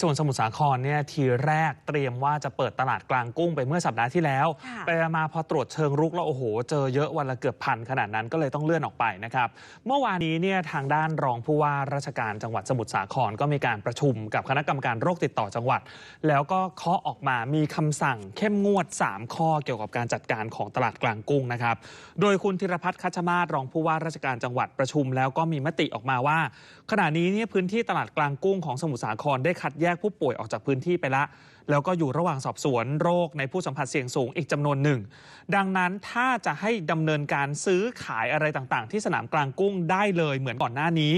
ส่วนสมุทรสาครเนี่ยทีแรกเตรียมว่าจะเปิดตลาดกลางกุ้งไปเมื่อสัปดาห์ที่แล้วค่ะไปมาพอตรวจเชิงรุกแล้วโอ้โห เจอเยอะวันละเกือบพันขนาดนั้นก็เลยต้องเลื่อนออกไปนะครับ เมื่อวานนี้เนี่ยทางด้านรองผู้ว่าราชการจังหวัดสมุทรสาครก็มีการประชุมกับคณะกรรมการโรคติดต่อจังหวัด แล้วก็เคาะออกมามีคำสั่งเข้มงวด 3 ข้อเกี่ยวกับการจัดการของตลาดกลางกุ้งนะครับ โดยคุณธีรพัฒน์คัชมาศรองผู้ว่าราชการจังหวัดประชุม แล้วก็มีมติออกมาว่า ขณะนี้เนี่ยพื้นที่ตลาดกลางกุ้งของสมุทรสาครได้คัดแยกผู้ป่วยออกจากพื้นที่ไปละแล้วก็อยู่ระหว่างสอบสวนโรคในผู้สัมผัสเสี่ยงสูงอีกจำนวนหนึ่ง ดังนั้นถ้าจะให้ดำเนินการซื้อขายอะไรต่างๆ ที่สนามกลางกุ้งได้เลยเหมือนก่อนหน้านี้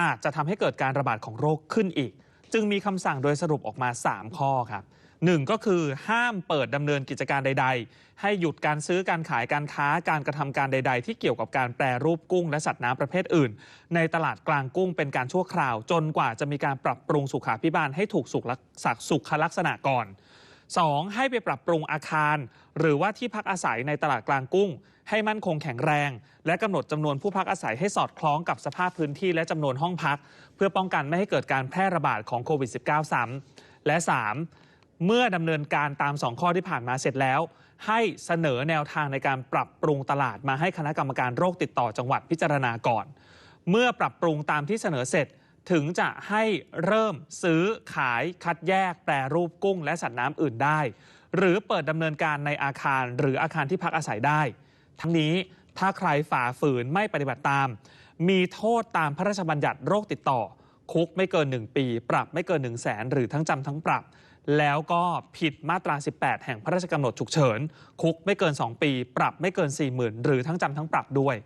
อาจจะทำให้เกิดการระบาดของโรคขึ้นอีก จึงมีคำสั่งโดยสรุปออกมา 3 ข้อครับ หนึ่งก็คือห้ามเปิดดำเนินกิจการใด ๆ ให้หยุดการซื้อการขายการค้าการกระทำการใด ๆ ที่เกี่ยวกับการแปรรูปกุ้งและสัตว์น้ำประเภทอื่น ในตลาดกลางกุ้งเป็นการชั่วคราว จนกว่าจะมีการปรับปรุงสุขาพิบาลให้ถูกสุขลักษสุขลักษณะก่อน 2. ให้ไปปรับปรุงอาคาร หรือว่าที่พักอาศัยในตลาดกลางกุ้ง ให้มั่นคงแข็งแรง และกำหนดจำนวนผู้พักอาศัยให้สอดคล้องกับสภาพพื้นที่และจำนวนห้องพัก เพื่อป้องกันไม่ให้เกิดการแพร่ระบาดของโควิด -19 ซ้ำและ 3. เมื่อดำเนินการตาม 2 ข้อที่ผ่านมาเสร็จแล้ว ให้เสนอแนวทางในการปรับปรุงตลาดมาให้คณะกรรมการโรคติดต่อจังหวัดพิจารณาก่อน เมื่อปรับปรุงตามที่เสนอเสร็จถึงจะให้เริ่มซื้อขายคัดแยกแปรรูปกุ้ง และสัตว์น้ำอื่นได้ หรือเปิดดำเนินการในอาคารหรืออาคารที่พักอาศัยได้ ทั้งนี้ถ้าใครฝ่าฝืนไม่ปฏิบัติตาม มีโทษตามพระราชบัญญัติโรคติดต่อ คุกไม่เกิน 1 ปี ปรับไม่เกิน 1 0 0 0 0แสนหรือทั้งจำทั้งปรับ แล้วก็ผิดมาตรา 18 แห่งพระราชกำหนดฉุกเฉิน คุกไม่เกิน 2 ปี ปรับไม่เกิน 40,000 หรือทั้งจำทั้งปรับด้วย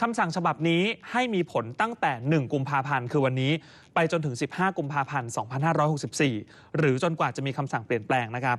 คำสั่งฉบับนี้ให้มีผลตั้งแต่ 1 กุมภาพันธ์ คือวันนี้ ไปจนถึง 15 กุมภาพันธ์ 2564 หรือจนกว่าจะมีคำสั่งเปลี่ยนแปลงนะครับ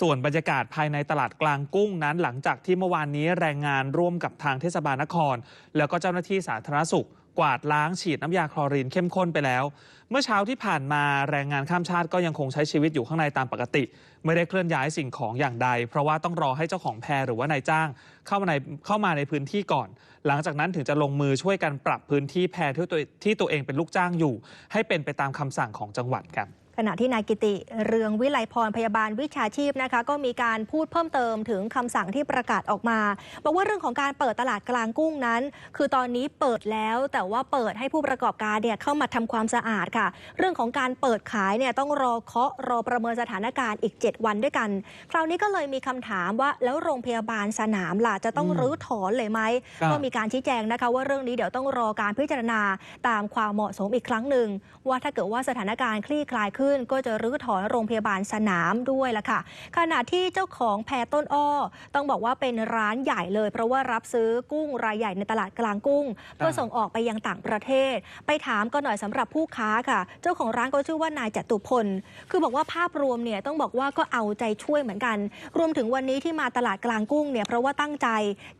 ส่วนบรรยากาศภายในตลาดกลางกุ้งนั้น หลังจากที่เมื่อวานนี้แรงงานร่วมกับทางเทศบาลนคร แล้วก็เจ้าหน้าที่สาธารณสุข กวาดล้างฉีดน้ำยาคลอรีนเข้มข้นไปแล้ว เมื่อเช้าที่ผ่านมาแรงงานข้ามชาติก็ยังคงใช้ชีวิตอยู่ข้างในตามปกติ ไม่ได้เคลื่อนย้ายสิ่งของอย่างใด เพราะว่าต้องรอให้เจ้าของแพรหรือว่านายจ้าง เข้ามาในเข้ามาในพื้นที่ก่อน หลังจากนั้นถึงจะลงมือช่วยกันปรับพื้นที่แพรที่ตัวที่ตัวเองเป็นลูกจ้างอยู่ ให้เป็นไปตามคำสั่งของจังหวัดครับ ขณะที่นายกิติเรืองวิไลพรพยาบาลวิชาชีพนะคะก็มีการพูดเพิ่มเติมถึงคำสั่งที่ประกาศออกมา บอกว่าเรื่องของการเปิดตลาดกลางกุ้งนั้น คือตอนนี้เปิดแล้วแต่ว่าเปิดให้ผู้ประกอบการเนี่ยเข้ามาทำความสะอาดค่ะ เรื่องของการเปิดขายเนี่ยต้องรอเคาะรอประเมินสถานการณ์อีก 7 วันด้วยกัน คราวนี้ก็เลยมีคำถามว่าแล้วโรงพยาบาลสนามล่ะจะต้องอืมรื้อถอนเลยไหมครับก็มีการชี้แจงนะคะว่าเรื่องนี้เดี๋ยวต้องรอการพิจารณาตามความเหมาะสมอีกครั้งหนึ่งว่าถ้าเกิดว่าสถานการณ์คลี่คลายขึ้นก็จะรื้อถอนโรงพยาบาลสนามด้วยล่ะค่ะ ขณะที่เจ้าของแพต้นอ้อ ต้องบอกว่าเป็นร้านใหญ่เลย เพราะว่ารับซื้อกุ้งรายใหญ่ในตลาดกลางกุ้ง เพื่อส่งออกไปยังต่างประเทศ ไปถามก็หน่อยสำหรับผู้ค้าค่ะ เจ้าของร้านก็ชื่อว่านายจตุพล คือบอกว่าภาพรวมเนี่ยต้องบอกว่าก็เอาใจช่วยเหมือนกัน รวมถึงวันนี้ที่มาตลาดกลางกุ้งเนี่ยเพราะว่าตั้งใจ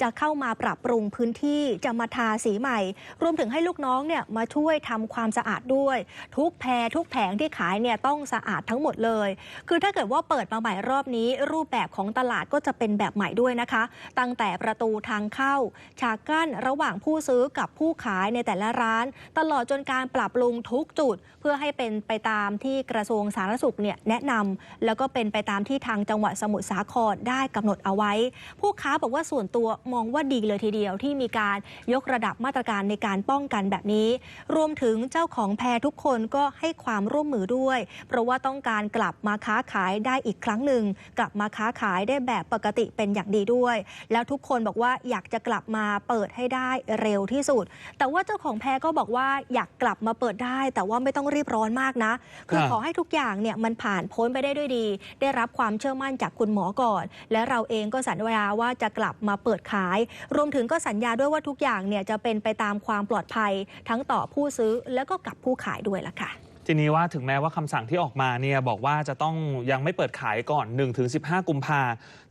จะเข้ามาปรับปรุงพื้นที่จะมาทาสีใหม่ รวมถึงให้ลูกน้องเนี่ยมาช่วยทำความสะอาดด้วย ทุกแพรทุกแผงที่ขายเนี่ยต้องสะอาดทั้งหมดเลย คือถ้าเกิดว่าเปิดมาใหม่รอบนี้ รูปแบบของตลาดก็จะเป็นแบบใหม่ด้วยนะคะ ตั้งแต่ประตูทางเข้า ฉากกั้นระหว่างผู้ซื้อกับผู้ขายในแต่ละร้าน ตลอดจนการปรับปรุงทุกจุด เพื่อให้เป็นไปตามที่กระทรวงสาธารณสุขเนี่ยแนะนำแล้วก็เป็นไปตามที่ทางจังหวัดสมุทรสาครได้กำหนดเอาไว้ ผู้ค้าบอกว่าส่วนตัวมองว่าดีเลยทีเดียวที่มีการยกระดับมาตรการในการป้องกันแบบนี้ รวมถึงเจ้าของแพรทุกคนก็ให้ความร่วมมือด้วยเพราะว่าต้องการกลับมาค้าขายได้อีกครั้งหนึ่ง กลับมาค้าขายได้แบบปกติเป็นอย่างดีด้วย แล้วทุกคนบอกว่าอยากจะกลับมาเปิดให้ได้เร็วที่สุด แต่ว่าเจ้าของแพรก็บอกว่าอยากกลับมาเปิดได้ แต่ว่าไม่ต้องรีบร้อนมากนะ คือครับขอให้ทุกอย่างเนี่ยมันผ่านพ้นไปได้ด้วยดี ได้รับความเชื่อมั่นจากคุณหมอก่อน และเราเองก็สัญญาว่าจะกลับมาเปิดขาย รวมถึงก็สัญญาด้วยว่าทุกอย่างเนี่ยจะเป็นไปตามความปลอดภัย ทั้งต่อผู้ซื้อแล้วก็กับผู้ขายด้วยล่ะค่ะ ทีนี้ว่าถึงแม้ว่าคำสั่งที่ออกมาเนี่ยบอกว่าจะต้องยังไม่เปิดขายก่อน 1-15 กุมภา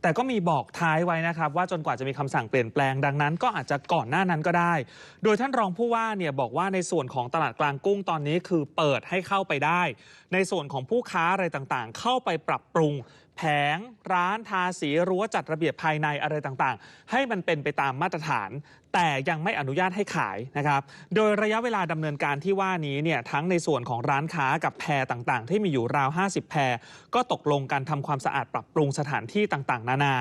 แต่ก็มีบอกท้ายไว้นะครับ ว่าจนกว่าจะมีคำสั่งเปลี่ยนแปลงดังนั้น ก็อาจจะก่อนหน้านั้นก็ได้ โดยท่านรองผู้ว่าเนี่ยบอกว่าในส่วนของตลาดกลางกุ้งตอนนี้คือเปิดให้เข้าไปได้ ในส่วนของผู้ค้าอะไรต่างๆ เข้าไปปรับปรุง แผงร้านทาสีรั้วจัดระเบียบภายในอะไรต่างๆ ให้มันเป็นไปตามมาตรฐาน แต่ยังไม่อนุญาตให้ขายนะครับ โดยระยะเวลาดำเนินการที่ว่านี้เนี่ยทั้งในส่วนของร้านค้ากับแพรต่างๆ ที่มีอยู่ราว 50 แพรก็ตกลงกันทำความสะอาดปรับปรุงสถานที่ต่างๆ นานา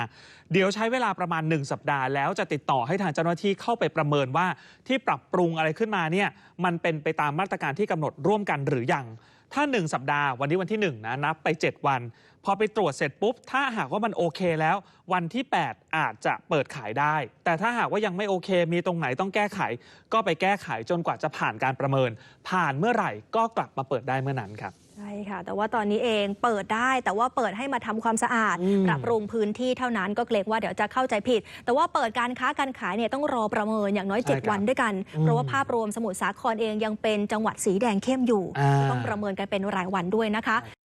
เดี๋ยวใช้เวลาประมาณ 1 สัปดาห์แล้วจะติดต่อให้ทางเจ้าหน้าที่เข้าไปประเมินว่าที่ปรับปรุงอะไรขึ้นมาเนี่ยมันเป็นไปตามมาตรการที่กำหนดร่วมกันหรือยังถ้า 1 สัปดาห์วันนี้วันที่1นะนับไป 7 วัน พอไปตรวจเสร็จปุ๊บ ถ้าหากว่ามันโอเคแล้ว วันที่ 8 อาจจะเปิดขายได้ แต่ถ้าหากว่ายังไม่โอเค มีตรงไหนต้องแก้ไข ก็ไปแก้ไขจนกว่าจะผ่านการประเมิน ผ่านเมื่อไหร่ก็กลับมาเปิดได้เมื่อนั้นครับใช่ค่ะ แต่ว่าตอนนี้เองเปิดได้แต่ว่าเปิดให้มาทำความสะอาดอืมปรับปรุงพื้นที่เท่านั้นก็เกรงว่าเดี๋ยวจะเข้าใจผิด แต่ว่าเปิดการค้าการขายเนี่ยต้องรอประเมินอย่างน้อยใช่ครับ7วันด้วยกันอืมเพราะว่าภาพรวมสมุทรสาครเองยังเป็นจังหวัดสีแดงเข้มอยู่อ่าต้องประเมินกันเป็นรายวันด้วยนะคะก